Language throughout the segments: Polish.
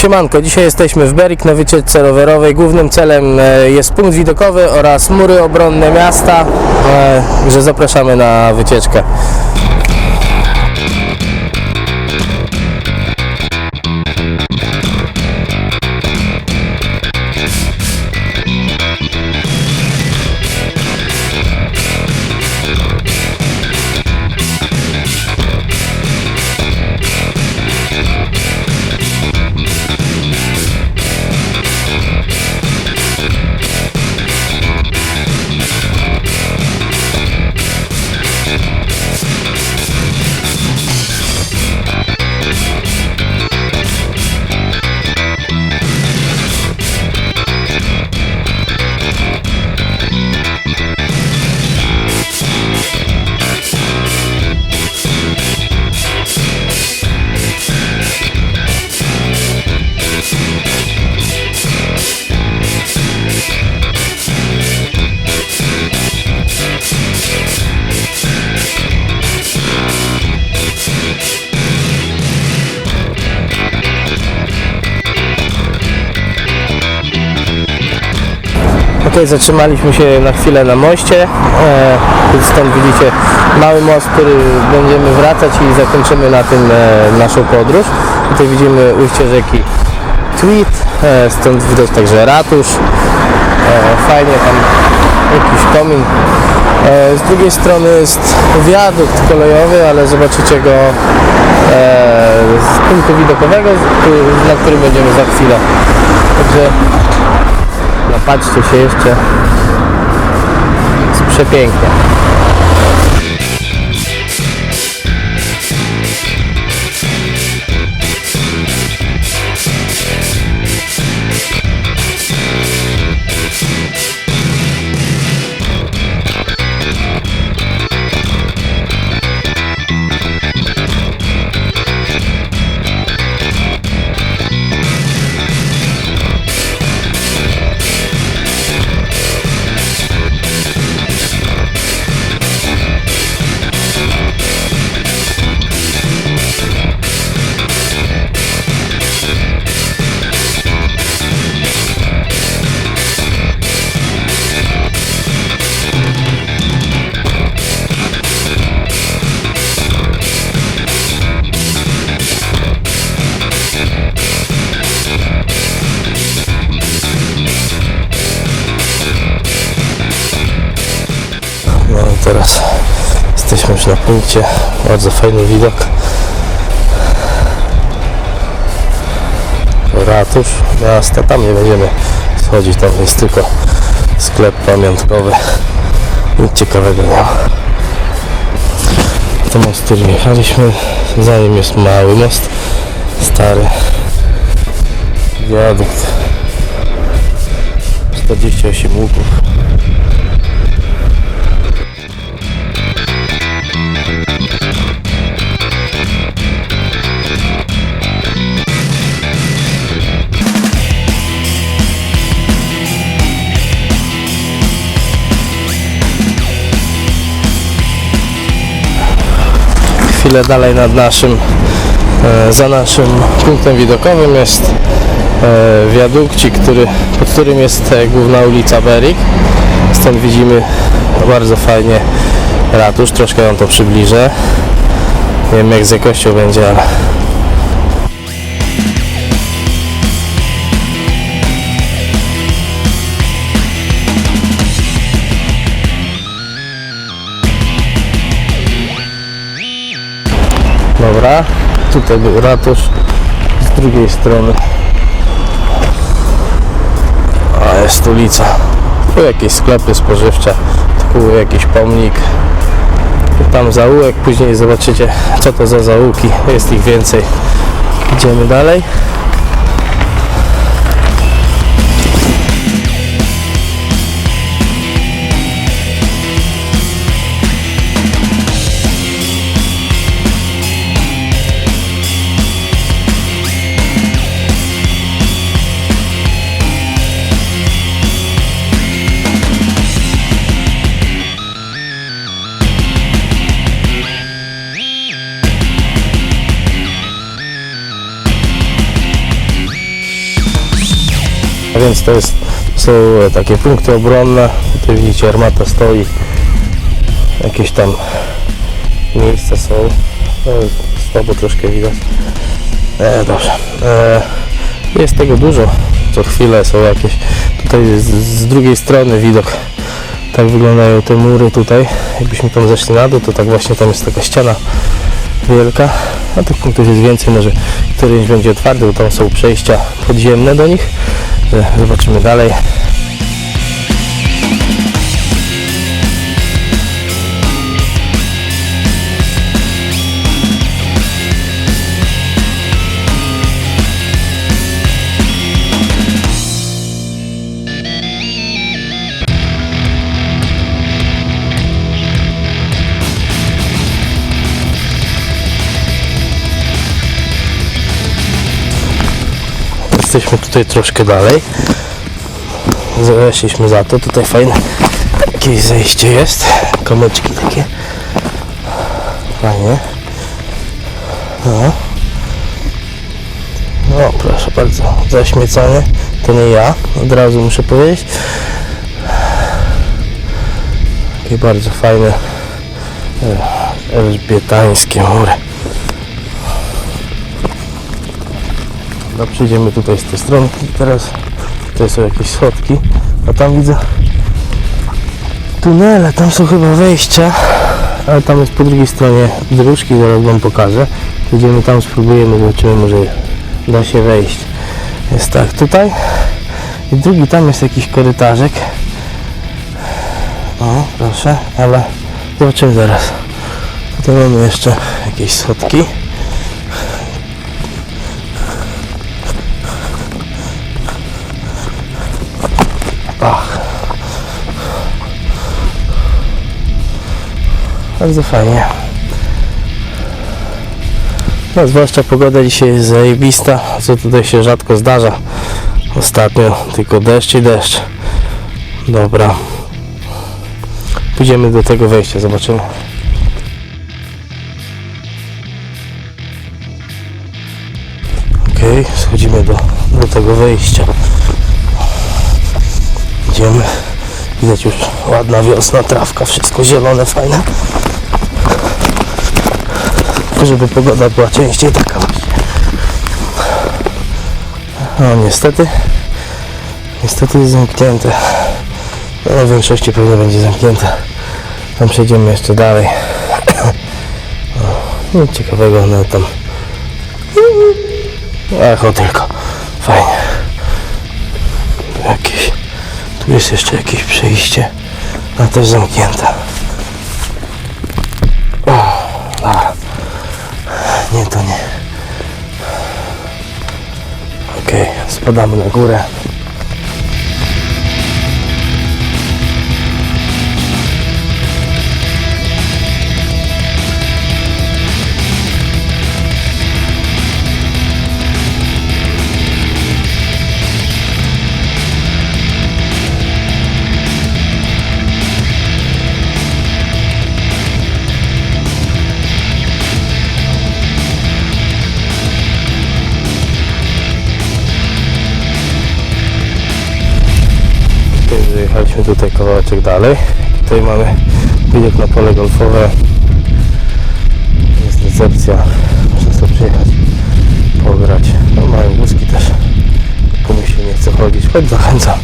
Siemanko, dzisiaj jesteśmy w Berik na wycieczce rowerowej. Głównym celem e, jest punkt widokowy oraz mury obronne miasta, e, że zapraszamy na wycieczkę. Ok, zatrzymaliśmy się na chwilę na moście. E, stąd widzicie mały most, który będziemy wracać i zakończymy na tym e, naszą podróż. Tutaj widzimy ujście rzeki Tweed, e, stąd widać także ratusz. Fajnie tam jakiś komin. Z drugiej strony jest wiadukt kolejowy, ale zobaczycie go z punktu widokowego, na którym będziemy za chwilę. Także Napatrzcie się jeszcze. Jest przepięknie. Punkcie. Bardzo fajny widok. Ratusz miasta. Tam nie będziemy schodzić. Tam jest tylko sklep pamiątkowy. Nic ciekawego nie ma. To most, którym jechaliśmy. Za nim jest mały most. Stary. Wiadukt. 48 łuków. Chwilę dalej nad naszym, e, za naszym punktem widokowym jest e, wiadukcik, który, pod którym jest e, główna ulica Berik. Stąd widzimy bardzo fajnie ratusz, troszkę wam to przybliżę. Nie wiem jak z jakością będzie, ale Dobra, tutaj był ratusz z drugiej strony. A jest ulica. Tu jakieś sklepy spożywcze, tu jakiś pomnik. Tam zaułek, później zobaczycie co to za zaułki, jest ich więcej. Idziemy dalej. Więc to jest, są e, takie punkty obronne. Tutaj widzicie armata stoi. Jakieś tam miejsca są. No, słabo troszkę widać. E, dobrze. E, jest tego dużo. Co chwilę są jakieś. Tutaj z, z drugiej strony widok. Tak wyglądają te mury tutaj. Jakbyśmy tam zeszli na dół, to tak właśnie tam jest taka ściana wielka. A tych punktów jest więcej, może któryś będzie otwarty, bo tam są przejścia podziemne do nich. E, Zobaczymy dalej. Jesteśmy tutaj troszkę dalej. Zeszliśmy za to. Tutaj fajne jakieś zejście jest. Kamyczki takie. Fajnie. No. No proszę bardzo. Zaśmiecone. To nie ja. Od razu muszę powiedzieć. Takie bardzo fajne e, elżbietańskie mury. No przyjdziemy tutaj z tej strony teraz tutaj są jakieś schodki, a tam widzę tunele, tam są chyba wejścia, ale tam jest po drugiej stronie dróżki, zaraz wam pokażę. Idziemy tam, spróbujemy, zobaczymy, może da się wejść. Jest tak, tutaj i drugi tam jest jakiś korytarzek. O, proszę, ale zobaczymy zaraz. Tutaj mamy jeszcze jakieś schodki. Bardzo fajnie. No, zwłaszcza pogoda dzisiaj jest zajebista, co tutaj się rzadko zdarza. Ostatnio tylko deszcz i deszcz. Dobra. Pójdziemy do tego wejścia, zobaczymy. Okej, schodzimy do, do tego wejścia. Idziemy. Widać już ładna wiosna, trawka, wszystko zielone, fajne. Żeby pogoda była częściej taka. No niestety, niestety jest zamknięte. No, w większości pewnie będzie zamknięte. Tam przejdziemy jeszcze dalej. O, Nic ciekawego, no tam. Echo tylko. Fajnie. Jakieś tu jest jeszcze jakieś przejście, a też zamknięte. O. Nie, to nie. Okej, spadamy na górę. Tutaj wyjechaliśmy tutaj kawałeczek dalej. Tutaj mamy widok na pole golfowe. Jest recepcja. Można sobie przyjechać, pograć. No, mają wózki też. Komuś się nie chce chodzić, choć zachęcam.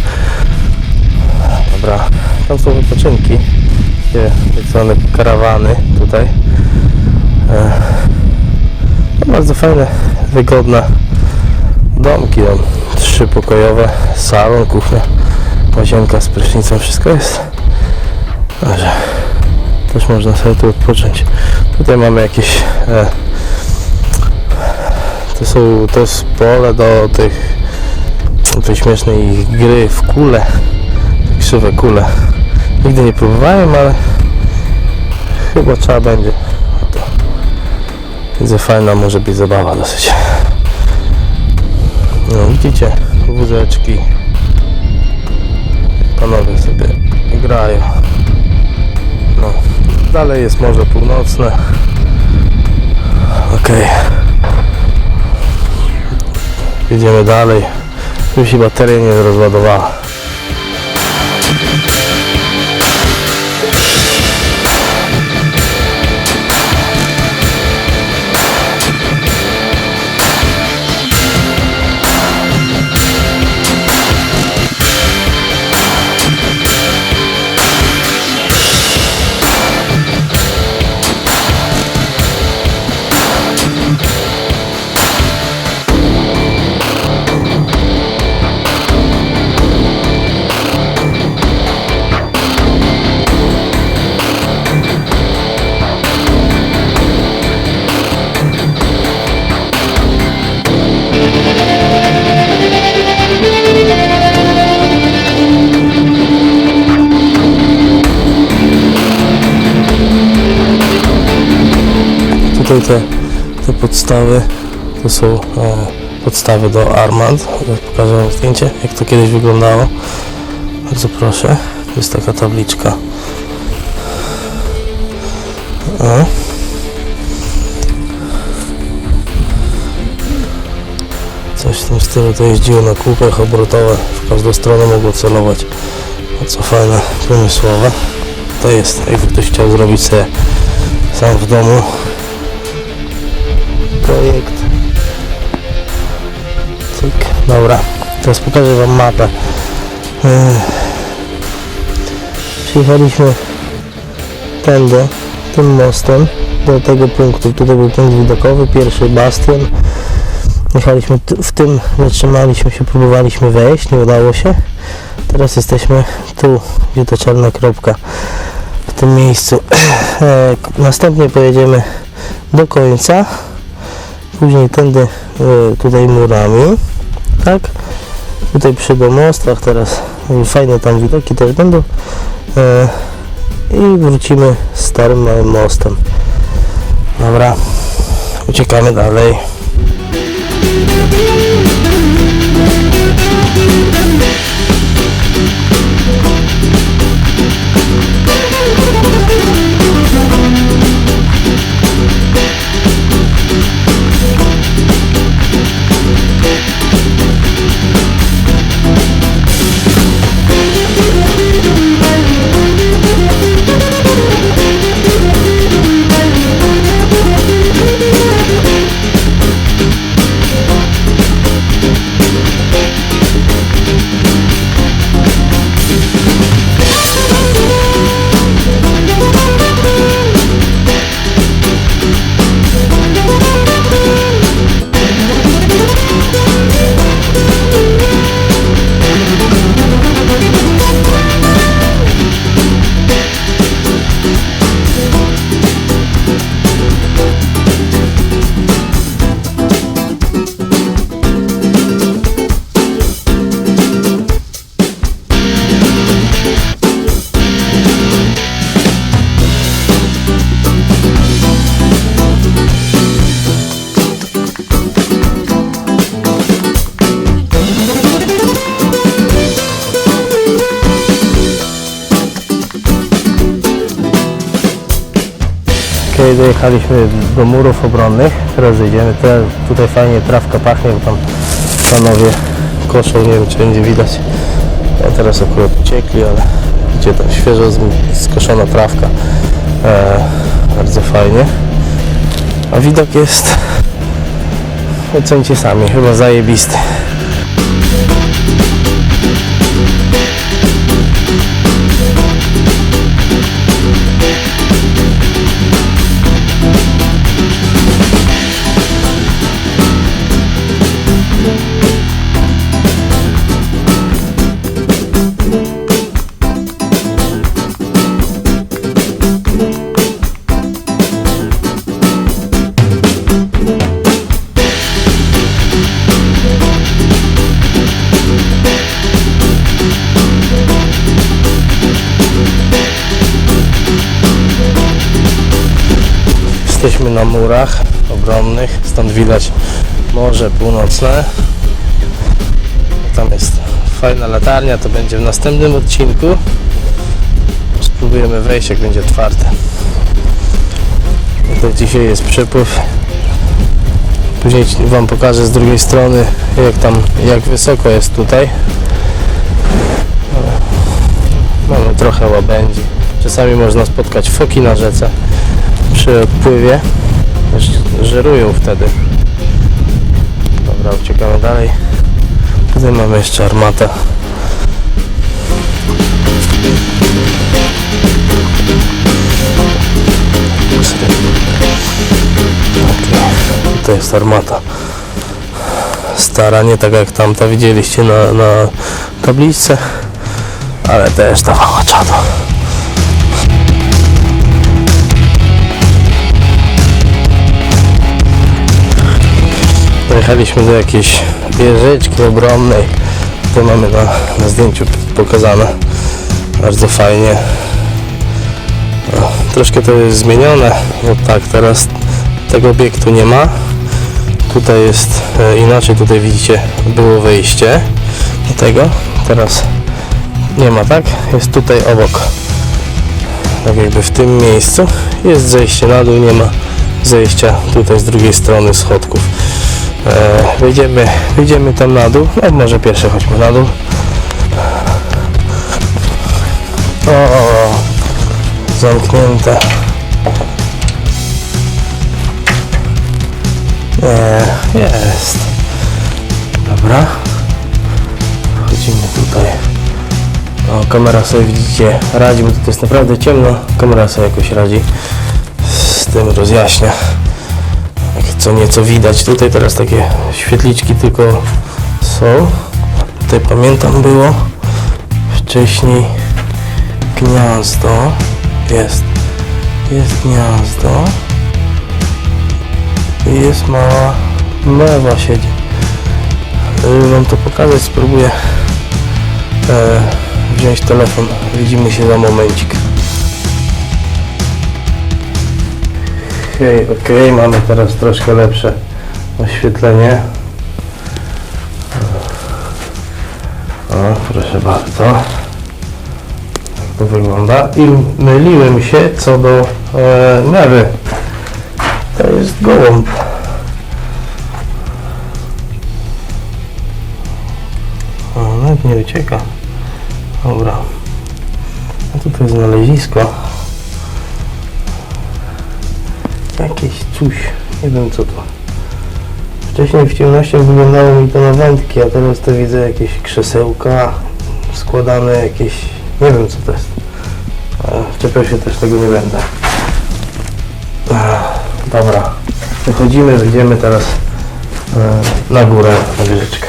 Dobra, tam są wypoczynki. Takie tak karawany tutaj. E, No, bardzo fajne, wygodne domki. Tam trzypokojowe, salon, kuchnia łazienka z prysznicą, wszystko jest. Także też można sobie tu odpocząć. Tutaj mamy jakieś e, to są to jest pole do tych tej śmiesznej gry w kule. Krzywe kule. Nigdy nie próbowałem, ale chyba trzeba będzie. To widzę fajna może być zabawa dosyć. No widzicie wózeczki panowie sobie grają. No, dalej jest Morze Północne. Okej. Jedziemy dalej. Mi się bateria nie rozładowała. Podstawy to są e, podstawy do Armand. Pokażę wam zdjęcie, jak to kiedyś wyglądało. Bardzo proszę. To jest taka tabliczka. O. Coś w tym stylu to jeździło na kółkach obrotowe. W każdą stronę mogło celować. Co fajne, przemysłowe. To jest, jakby ktoś chciał zrobić sobie sam w domu projekt. Cyk. Dobra, teraz pokażę Wam mapę. Yy. Przyjechaliśmy tędy, tym mostem do tego punktu. Tutaj był punkt widokowy, pierwszy bastion. Jechaliśmy w tym, zatrzymaliśmy się, próbowaliśmy wejść, nie udało się. Teraz jesteśmy tu, gdzie ta czarna kropka, w tym miejscu. Następnie pojedziemy do końca później tędy e, tutaj murami, tak? Tutaj przy domostwach teraz e, fajne tam widoki też będą e, i wrócimy starym małym mostem. Dobra, uciekamy dalej. Kiedy dojechaliśmy do murów obronnych, teraz zejdziemy, tutaj fajnie trawka pachnie, bo tam panowie koszą, nie wiem czy będzie widać. A teraz akurat uciekli, ale gdzie tam świeżo skoszona trawka. E, bardzo fajnie. A widok jest, ocencie sami, chyba zajebisty. Murach obronnych, stąd widać Morze Północne. Tam jest fajna latarnia, to będzie w następnym odcinku. Spróbujemy wejść, jak będzie otwarte. To dzisiaj jest przypływ Później Wam pokażę z drugiej strony, jak tam, jak wysoko jest tutaj. Mamy trochę łabędzi. Czasami można spotkać foki na rzece przy odpływie. Żerują wtedy. Dobra, uciekamy dalej. Tutaj mamy jeszcze armatę. Okej, To jest armata. Stara, nie tak jak tamta widzieliście na, na tabliczce, ale też dawała czadu. Dojechaliśmy do jakiejś wieżyczki ogromnej. To mamy na, na zdjęciu pokazane. Bardzo fajnie. O, troszkę to jest zmienione. No tak, teraz tego obiektu nie ma. Tutaj jest e, inaczej, tutaj widzicie było wejście do tego. Teraz nie ma, tak? Jest tutaj obok. Tak jakby w tym miejscu jest zejście na dół, nie ma zejścia tutaj z drugiej strony schodków. E, wyjdziemy, wyjdziemy tam na dół. No, może pierwsze chodźmy na dół. O, zamknięte. Nie, jest. Dobra. Wchodzimy tutaj. O, kamera sobie widzicie radzi, bo to jest naprawdę ciemno. Kamera sobie jakoś radzi. Z tym rozjaśnia. Co nieco widać. Tutaj teraz takie świetliczki tylko są. Tutaj pamiętam było wcześniej gniazdo. Jest. Jest gniazdo. I jest mała mewa siedzi. Żeby wam to pokazać, spróbuję e, wziąć telefon. Widzimy się za momencik. Okej, okej, mamy teraz troszkę lepsze oświetlenie. O, proszę bardzo. Tak to wygląda. I myliłem się co do e, mewy. To jest gołąb. O, nawet nie ucieka. Dobra. A tutaj znalezisko. Jakieś coś. Nie wiem co to. Wcześniej w ciemności wyglądało mi to na wędki, a teraz to widzę jakieś krzesełka składane, jakieś... Nie wiem co to jest. Czepiał się też tego nie będę. Dobra. Wychodzimy, wyjdziemy teraz e, na górę, na wieżyczkę.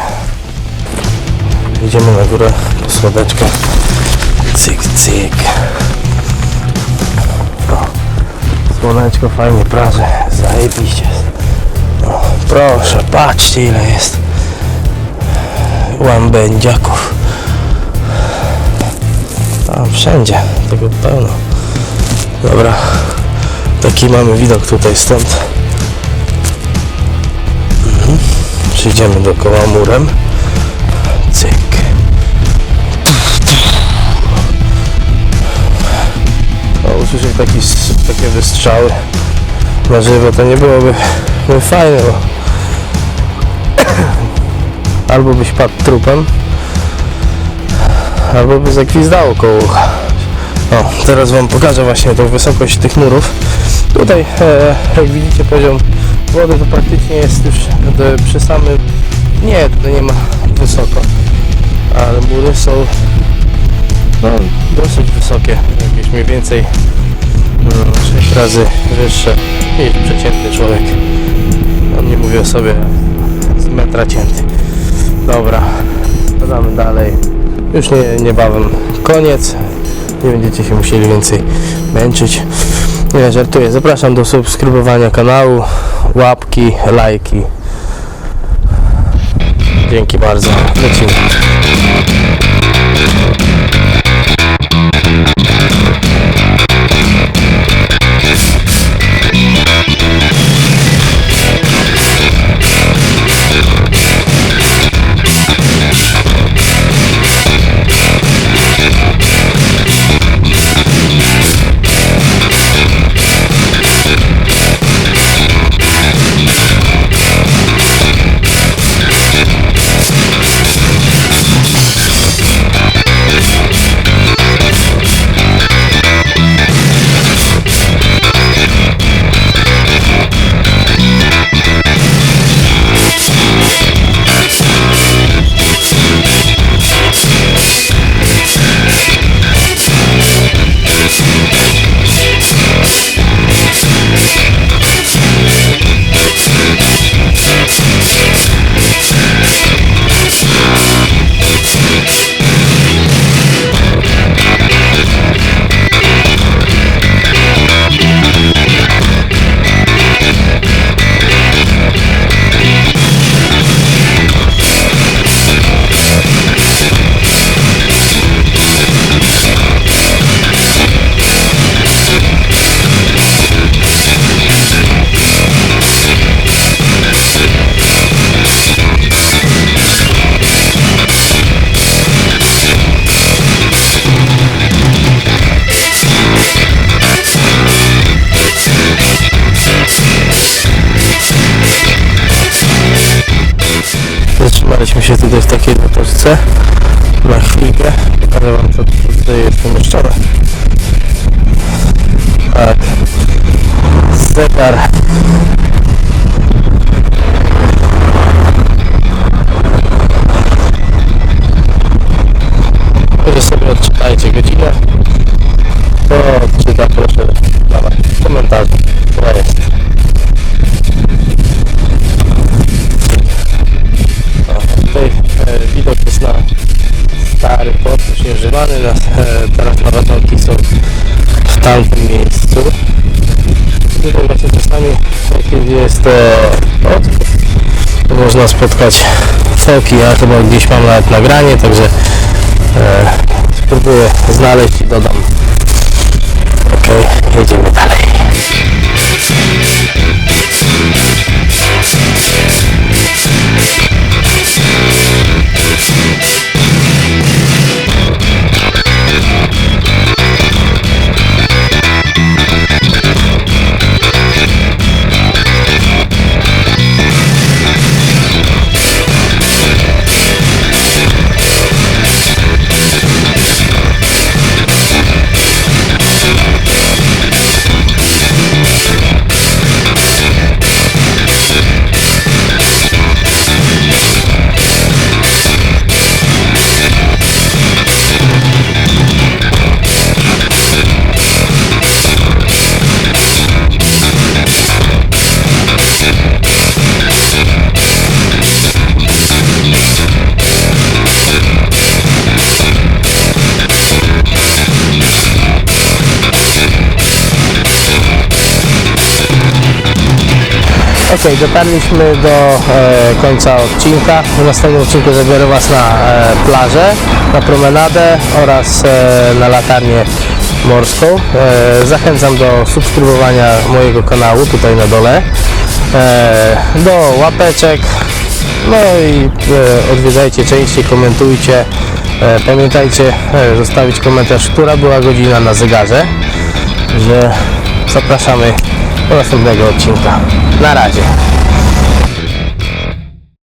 Idziemy na górę po słodeczkę. Cyk, cyk. Słoneczko fajnie praży. Zajebiście jest. O, proszę, patrzcie ile jest łambędziaków. Tam wszędzie, tego pełno. Dobra, taki mamy widok tutaj stąd. Mhm. Przyjdziemy dookoła murem. Usłyszeć taki, takie wystrzały na żywo, to nie byłoby no, fajne, bo albo byś padł trupem, albo by zakwizdało koło ucha. O, teraz Wam pokażę właśnie tą wysokość tych murów. Tutaj, e, jak widzicie, poziom wody to praktycznie jest już e, przy samym... Nie, tutaj nie ma wysoko, ale mury są no, dosyć wysokie, jakieś mniej więcej mm, 6 razy wyższe niż przeciętny człowiek. On nie mówi o sobie z metra cięty. Dobra, spadamy dalej. Już nie, niebawem koniec. Nie będziecie się musieli więcej męczyć. Nie, żartuję. Zapraszam do subskrybowania kanału, łapki, lajki. Dzięki bardzo. Lecimy. and zatoczce na chwilkę. Pokażę wam co tutaj jest umieszczone. Tak. Zegar. Wy sobie odczytajcie godzinę. Na, e, teraz nawadniki są w tamtym miejscu. Tutaj właśnie czasami kiedy jest e, odpływ, można spotkać foki. Ja chyba gdzieś mam nawet nagranie, także e, spróbuję znaleźć i dodam. Ok, jedziemy dalej. Ok, dotarliśmy do e, końca odcinka. W następnym odcinku zabiorę Was na e, plażę, na promenadę oraz e, na latarnię morską. E, zachęcam do subskrybowania mojego kanału tutaj na dole, e, do łapeczek, no i e, odwiedzajcie częściej, komentujcie. E, pamiętajcie e, zostawić komentarz, która była godzina na zegarze, że zapraszamy do następnego odcinka. Na razie.